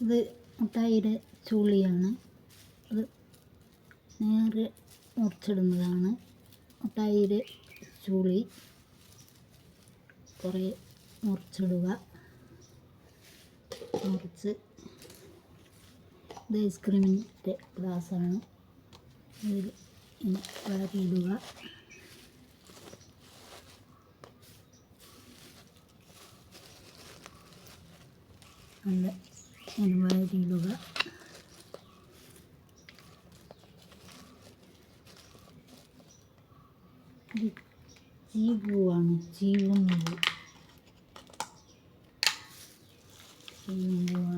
ഇത് മുട്ടായിയുടെ ചുള്ളിയാണ് അത് നേരെ മുറിച്ചിടുന്നതാണ്. മുട്ടായിയുടെ ചുളി. കുറേ മുറിച്ചിടുക. മുറിച്ച് ഇത് ഐസ്ക്രീമിന്റെ ഗ്ലാസ്സാണ്. ഇതിൽ ഇനി വാരിയിടുക നല്ല ഇങ്ങനെ വാരിയിടുക ഇത് ചീപൂവാണ് ചീവും പൂവ് ചീവും പൂവാണ്